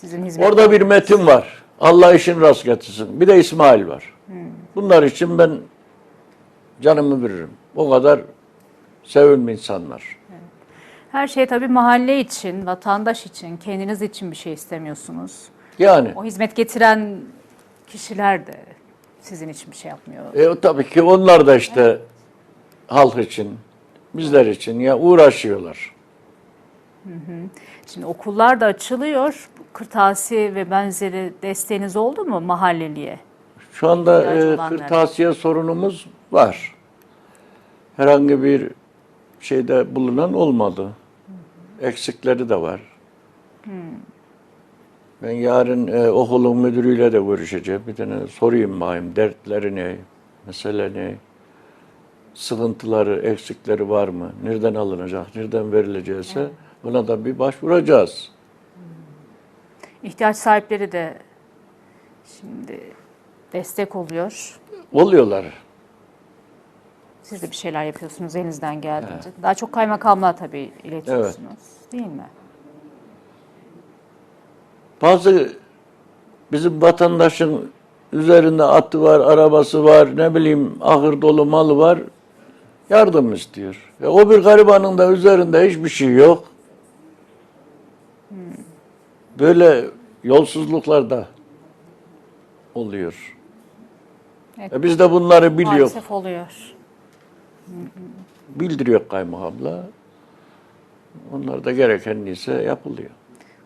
Sizin hizmet Orada bir metin var. Allah işin rast getirsin. Bir de İsmail var. Bunlar için ben canımı veririm. O kadar sevimli insanlar. Her şey tabii mahalle için, vatandaş için, kendiniz için bir şey istemiyorsunuz. Yani O hizmet getiren kişiler de sizin için bir şey yapmıyor. e, tabii ki onlar da işte halk için, bizler için ya uğraşıyorlar. Şimdi okullar da açılıyor. Kırtasiye ve benzeri desteğiniz oldu mu mahalleliye? Şu anda e, kırtasiye sorunumuz var. Herhangi bir şeyde bulunan olmadı. Eksikleri de var. Ben yarın e, okulun müdürüyle de görüşeceğim. Bir tane sorayım bakayım dertleri ne, mesele ne, sıkıntıları, eksikleri var mı, nereden alınacak, nereden verilecekse buna da bir başvuracağız. İhtiyaç sahipleri de şimdi destek oluyor. Oluyorlar. Siz de bir şeyler yapıyorsunuz elinizden geldiğince. Daha çok kaymakamlığa tabii iletiyorsunuz. Değil mi? Bazı bizim vatandaşın üzerinde atı var, arabası var, ne bileyim ahır dolu malı var. Yardım istiyor. E, o bir garibanın da üzerinde hiçbir şey yok. Böyle yolsuzluklar da oluyor. Evet. E, biz de bunları biliyor, Maalesef oluyor. bildiriyor kaymakamla. Onlar da gereken neyse yapılıyor.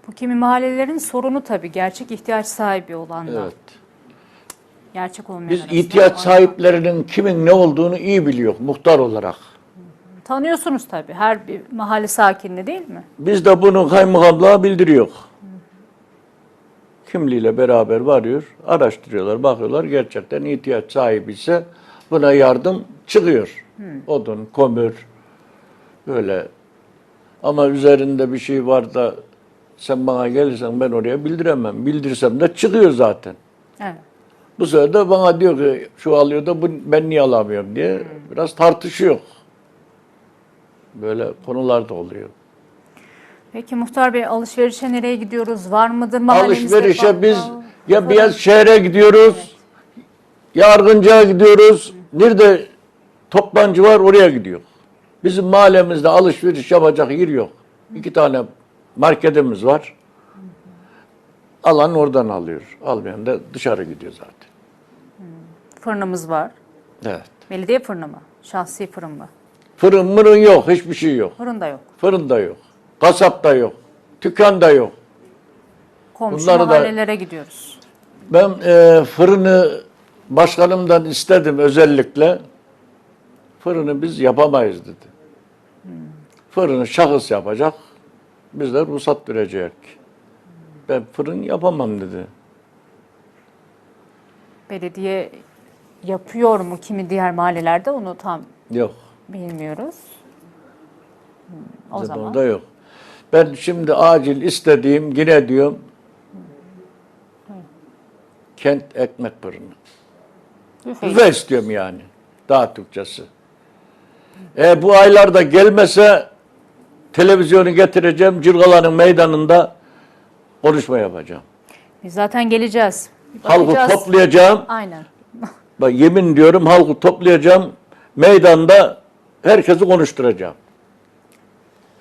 Bu kimi mahallelerin sorunu tabii gerçek ihtiyaç sahibi olanlar. Evet. Gerçek olmayan Biz arasında ihtiyaç sahiplerinin kimin ne olduğunu iyi biliyor muhtar olarak. Tanıyorsunuz tabii her bir mahalle sakinini değil mi? Biz de bunu kaymakamlığa bildiriyor. Kimliğiyle beraber varıyor, araştırıyorlar, bakıyorlar. Gerçekten ihtiyaç sahibi ise buna yardım çıkıyor. Odun, kömür, böyle. Ama üzerinde bir şey var da sen bana gelirsen ben oraya bildiremem. Bildirsem de çıkıyor zaten. Evet. Bu sefer de bana diyor ki şu alıyor da bu, ben niye alamıyorum diye biraz tartışıyor. Böyle konular da oluyor. Peki Muhtar Bey alışverişe nereye gidiyoruz? Var mıdır mahallemizde? Alışverişe bakkal? biz ya Beyaz şehre gidiyoruz, ya Argınca'ya gidiyoruz. Nerede toplancı var oraya gidiyor. Bizim mahallemizde alışveriş yapacak yer yok. İki tane marketimiz var. Alan oradan alıyor. Almayan da dışarı gidiyor zaten. Fırınımız var. Evet. Belediye fırını mı? Şahsi fırın mı? Fırın mırın yok, hiçbir şey yok. Fırın da yok. Fırın da yok. Kasap da yok. Dükkan da yok. Komşu Bunları da- mahallelere gidiyoruz. Ben e, fırını başkanımdan istedim özellikle. Fırını biz yapamayız dedi. Fırını şahıs yapacak. Biz de ruhsat verecek. Ben fırın yapamam dedi. Belediye yapıyor mu kimi diğer mahallelerde onu tam Yok. bilmiyoruz. Hmm, O Bizim zaman orada yok. Ben şimdi acil istediğim yine diyorum kent ekmek fırını. büfe Büfe istiyorum yani. Daha Türkçesi. E bu aylarda gelmese televizyonu getireceğim. Cırgalanın meydanında konuşma yapacağım. Zaten geleceğiz. Halkı bakacağız. toplayacağım. Aynen. Bak yemin diyorum halkı toplayacağım. Meydanda herkesi konuşturacağım.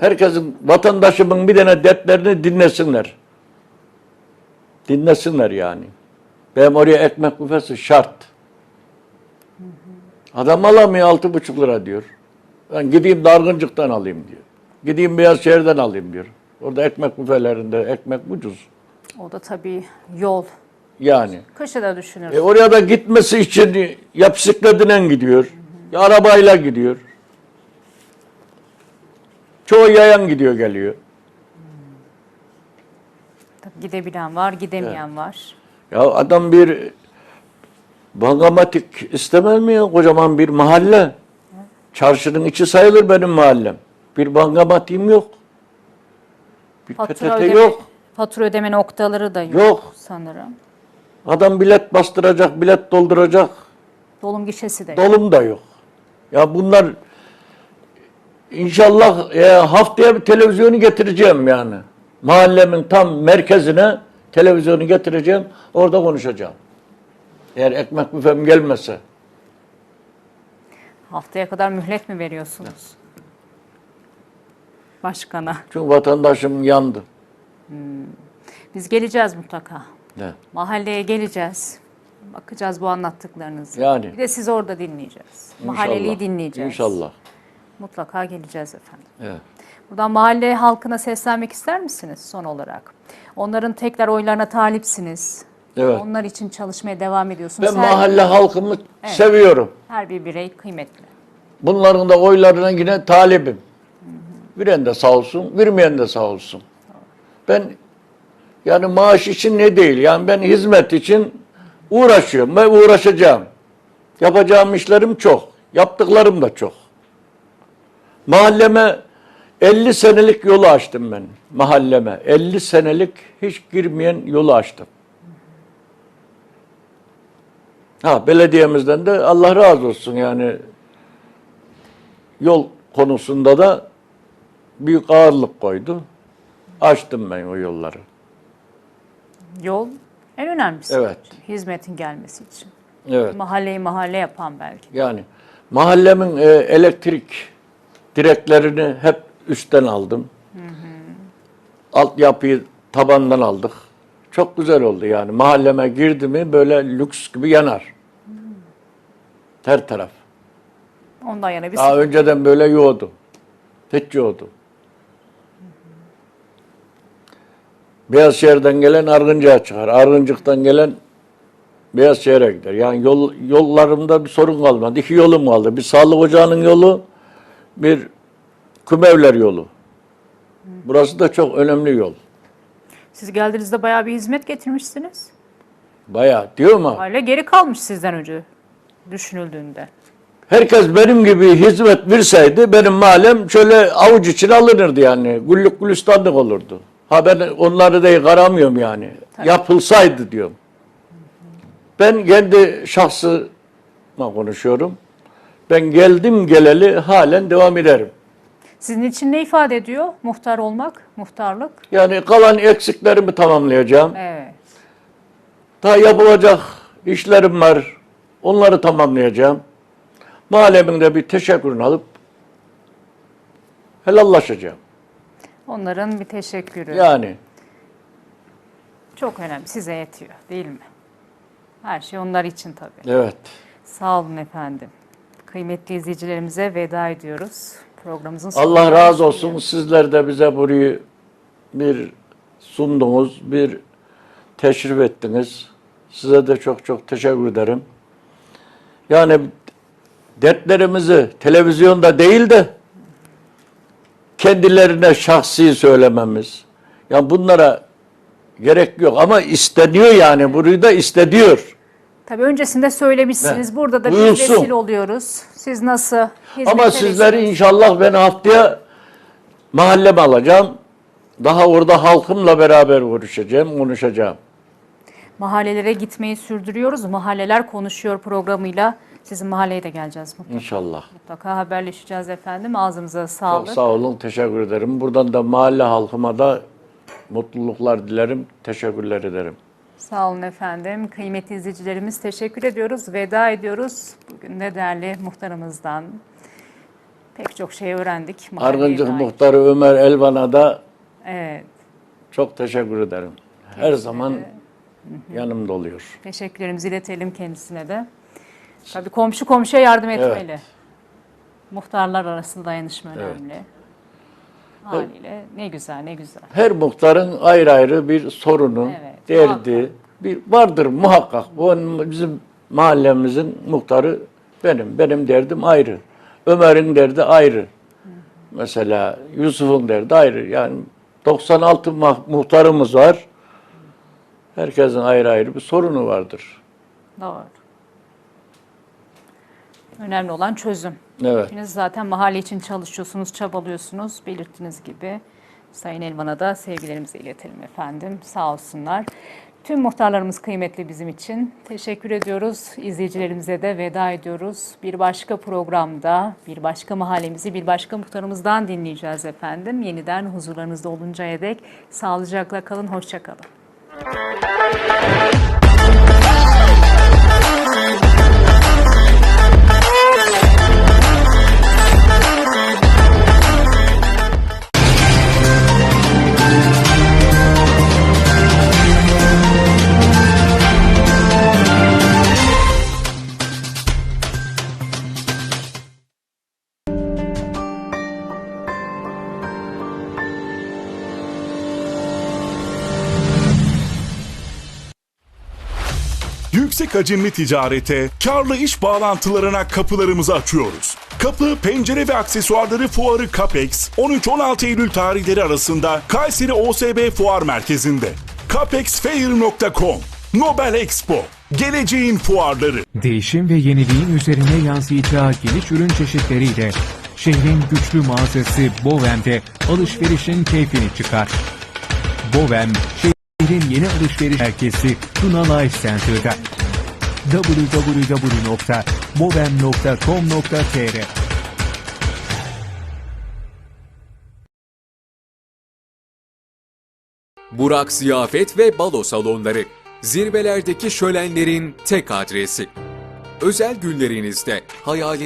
Herkesin, vatandaşımın bir tane dertlerini dinlesinler. Dinlesinler yani. Benim oraya ekmek büfesi şart. Adam alamıyor altı buçuk lira diyor. Ben gideyim Dargıncık'tan alayım diyor. Gideyim Beyazşehir'den alayım diyor. Orada ekmek büfelerinde ekmek ucuz. O da tabii yol. Yani. Kışı da düşünürüz. E oraya da gitmesi için ya bisikletinden gidiyor, ya arabayla gidiyor. Çoğu yayan gidiyor geliyor. Tabii gidebilen var, gidemeyen var. Ya adam bir bankamatik istemez mi ya? Kocaman bir mahalle. Çarşının içi sayılır benim mahallem. Bir bankamatiğim yok. Bir Fatura PTT ödeme, yok. fatura ödeme noktaları da yok, Yok. sanırım. Adam bilet bastıracak, bilet dolduracak. Dolum gişesi de yok. Dolum da yok. Ya bunlar inşallah e, haftaya bir televizyonu getireceğim yani. Mahallemin tam merkezine Televizyonu getireceğim, orada konuşacağım. Eğer ekmek büfem gelmezse. Haftaya kadar mühlet mi veriyorsunuz? Başkana. Çünkü vatandaşım yandı. Biz geleceğiz mutlaka. Ne? Mahalleye geleceğiz. Bakacağız bu anlattıklarınızı. Yani. Bir de sizi orada dinleyeceğiz. Mahalleliyi İnşallah. dinleyeceğiz. İnşallah. Mutlaka geleceğiz efendim. Evet. Buradan mahalle halkına seslenmek ister misiniz son olarak? Onların tekrar oylarına talipsiniz. Evet. Onlar için çalışmaya devam ediyorsunuz. Ben her, mahalle halkımı Evet. seviyorum. her bir birey kıymetli. Bunların da oylarına yine talibim. Veren de sağ olsun, vermeyen de sağ olsun. Ben yani maaş için ne değil. Yani ben hizmet için uğraşıyorum ve uğraşacağım. Yapacağım işlerim çok. Yaptıklarım da çok. Mahalleme 50 senelik yolu açtım ben. Mahalleme 50 senelik hiç girmeyen yolu açtım. Ha belediyemizden de Allah razı olsun yani yol konusunda da büyük ağırlık koydu. Açtım ben o yolları. Yol en önemlisi. Evet. Hizmetin gelmesi için. Evet. Mahalleyi mahalle yapan belki. Yani mahallemin e, elektrik direklerini hep üstten aldım. Altyapıyı tabandan aldık. Çok güzel oldu yani. Mahalleme girdi mi böyle lüks gibi yanar. Her taraf. Ondan yana bir Daha önceden böyle yoğdu. Hiç yoğdu. Beyazşehir'den gelen Argıncık'a çıkar. Argıncık'tan gelen Beyazşehir'e gider. Yani yol, yollarımda bir sorun kalmadı. İki yolum kaldı. Bir sağlık ocağının yolu, bir kümevler yolu. Burası da çok önemli yol. Siz geldiğinizde bayağı bir hizmet getirmişsiniz. Bayağı diyor mu? Aile geri kalmış sizden önce düşünüldüğünde. Herkes benim gibi hizmet verseydi benim mahallem şöyle avuç içine alınırdı yani. Güllük gülistanlık olurdu. Ha ben onları da karamıyorum yani. Yapılsaydı diyorum. Ben kendi şahsıma konuşuyorum. Ben geldim geleli halen devam ederim. Sizin için ne ifade ediyor muhtar olmak, muhtarlık? Yani kalan eksiklerimi tamamlayacağım. Evet. Daha yapılacak işlerim var. Onları tamamlayacağım. Mahallemin de bir teşekkürünü alıp helallaşacağım. Onların bir teşekkürü. Yani Çok önemli. Size yetiyor değil mi? Her şey onlar için tabii. evet. Sağ olun efendim. Kıymetli izleyicilerimize veda ediyoruz. Programımızın sonuna Allah razı olsun. Sizler de bize burayı bir sundunuz, bir teşrif ettiniz. Size de çok çok teşekkür ederim. Yani dertlerimizi televizyonda değil de kendilerine şahsi söylememiz. Ya bunlara gerek yok ama isteniyor yani. Burayı da istediyor. Tabii öncesinde söylemişsiniz. Evet. Burada da Buyursun. vesile oluyoruz. Siz nasıl Ama sizleri inşallah ben haftaya mahalleme alacağım. Daha orada halkımla beraber görüşeceğim, konuşacağım. mahallelere gitmeyi sürdürüyoruz. Mahalleler konuşuyor programıyla. Sizin mahalleye de geleceğiz mutlaka. İnşallah. Mutlaka haberleşeceğiz efendim. Ağzımıza Çok sağlık. sağ olun, teşekkür ederim. Buradan da mahalle halkıma da mutluluklar dilerim, teşekkürler ederim. Sağ olun efendim. Kıymetli izleyicilerimiz teşekkür ediyoruz. Veda ediyoruz. Bugün de değerli muhtarımızdan pek çok şey öğrendik. Argıncık. Muhtarı Ömer Elvan'a da Evet. çok teşekkür ederim. Her zaman yanımda oluyor. Teşekkürlerimizi iletelim kendisine de. Tabii komşu komşuya yardım etmeli. Muhtarlar arasında dayanışma Evet. önemli. Haliyle ne güzel ne güzel. Her muhtarın ayrı ayrı bir sorunu, Evet, derdi, bir vardır muhakkak. Bu bizim mahallemizin muhtarı benim. Benim derdim ayrı. Ömer'in derdi ayrı. Mesela Yusuf'un derdi ayrı. Yani 96 mah- muhtarımız var. Herkesin ayrı ayrı bir sorunu vardır. Doğru. Önemli olan çözüm. Evet. Hepiniz zaten mahalle için çalışıyorsunuz, çabalıyorsunuz. Belirttiğiniz gibi Sayın Elvan'a da sevgilerimizi iletelim efendim. Sağ olsunlar. Tüm muhtarlarımız kıymetli bizim için. Teşekkür ediyoruz. İzleyicilerimize de veda ediyoruz. Bir başka programda, bir başka mahallemizi, bir başka muhtarımızdan dinleyeceğiz efendim. Yeniden huzurlarınızda oluncaya dek sağlıcakla kalın, hoşça Yüksek hacimli ticarete, karlı iş bağlantılarına kapılarımızı açıyoruz. Kapı, pencere ve aksesuarları fuarı Capex 13-16 Eylül tarihleri arasında Kayseri OSB Fuar Merkezi'nde. capexfair.com Nobel Expo Geleceğin fuarları. Değişim ve yeniliğin üzerine yansıyacağı geniş ürün çeşitleriyle şehrin güçlü mağazası Bovem'de alışverişin keyfini çıkar. Bovem, şehrin yeni alışveriş merkezi Tuna Life Center'da. www.bovem.com.tr Burak Ziyafet ve Balo Salonları. Zirvelerdeki şölenlerin tek adresi. Özel günlerinizde hayali